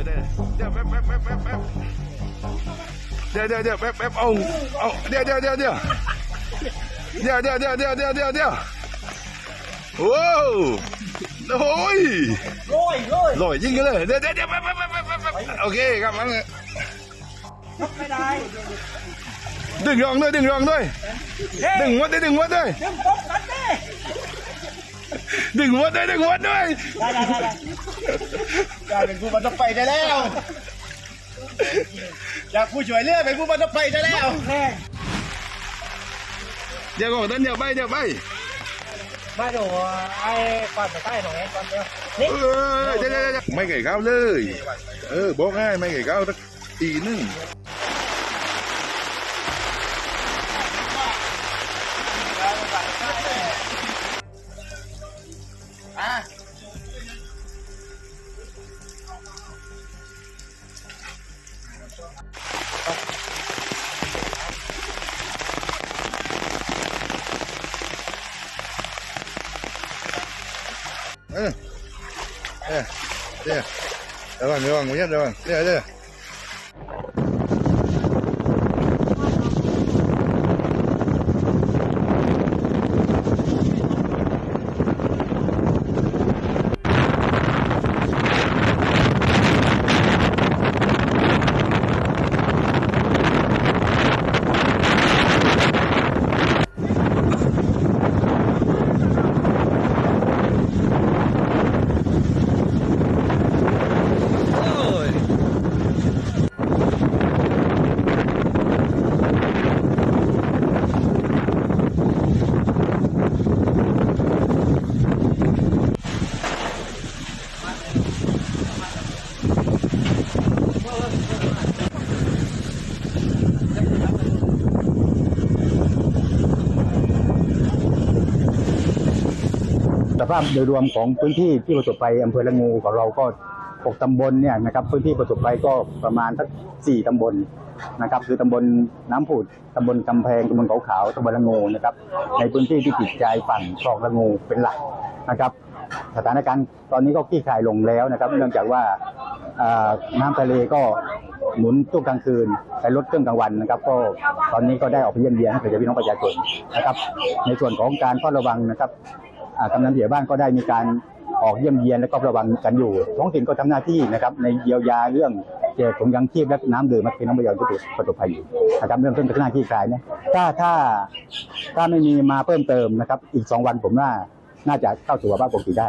อเดี๋ยวเดี๋ยวแป๊บแป๊บแป๊บแป๊บแป๊บเดี๋ยวเดี๋ยวเดี๋ยวแป๊บแป๊บเอาเอาเดี๋ยวเดี๋ยวเดี๋ยวเดี๋ยวเดี๋ยวเดี๋ยวเดี๋ยวเดี๋ยวเดี๋ยวเดี๋ยวเดี๋ยวโอ้โอ้ยโรยโรยลอยยิงกันเลยเดี๋ยวเดี๋ยวเดี๋ยวแป๊บแป๊บแป๊บแป๊บแป๊บแป๊บโอเคครับมันไม่ได้ดึงรองด้วยดึงรองด้วยดึงหัวด้วยดึงหัวด้วยดึงป๊บกันดิดึงหัวด้วยดึงหัวด้วย ได้ได้ได้ได้กลายเป็นผู้บังคับไปได้แล้วจากผู้ช่วยเหลือเป็นผู้บังคับไปได้แล้วแม่เดี๋ยวก่อนเดี๋ยวไปเดี๋ยวไปไม่ดูไอ้ก่อนไปใต้หน่อยก่อนเดียวเออเดี๋ยวเดี๋ยวเดี๋ยวไม่ไก่ข้าวเลย เออบอกง่ายไม่ไก่ข้าวสักทีนึงอะ 嗯，哎，对，来吧，来吧，我先来吧，来来。 สภาพโดยรวมของพื้นที่ที่ประสบภัยอำเภอละงูของเราก็หกตำบลเนี่ยนะครับพื้นที่ประสบภัยก็ประมาณสักสี่ตำบลนะครับคือตำบลน้ำผุดตำบลกำแพงตำบลเขาขาวตำบลละงูนะครับในพื้นที่ที่ติดใจฝั่งคลองละงูเป็นหลักนะครับสถานการณ์ตอนนี้ก็คลี่คลายลงแล้วนะครับ เนื่องจากว่าน้ำทะเลก็หนุนช่วงกลางคืนไปลดช่วงกลางวันนะครับ ก็ตอนนี้ก็ได้ออกไปเยี่ยมเยียนให้กับพี่น้องประชาชนนะครับ ในส่วนของการเฝ้าระวังนะครับ กำนันผู้ใหญ่บ้านก็ได้มีการออกเยี่ยมเยียนและก็ระวังกันอยู่ ท้องถิ่นก็ทำหน้าที่นะครับในเยียวยาเรื่องแจกถุงยังชีพและน้ำดื่มมาเป็นน้ำประโยชนที่ประสบภัยอยู่นะครับเรื่องต้นเป็นหน้าที่คลายเนี่ยถ้าถ้าถ้าไม่มีมาเพิ่มเติมนะครับ อีกสองวันผมว่าน่าจะเข้าสู่ภาวะปกติได้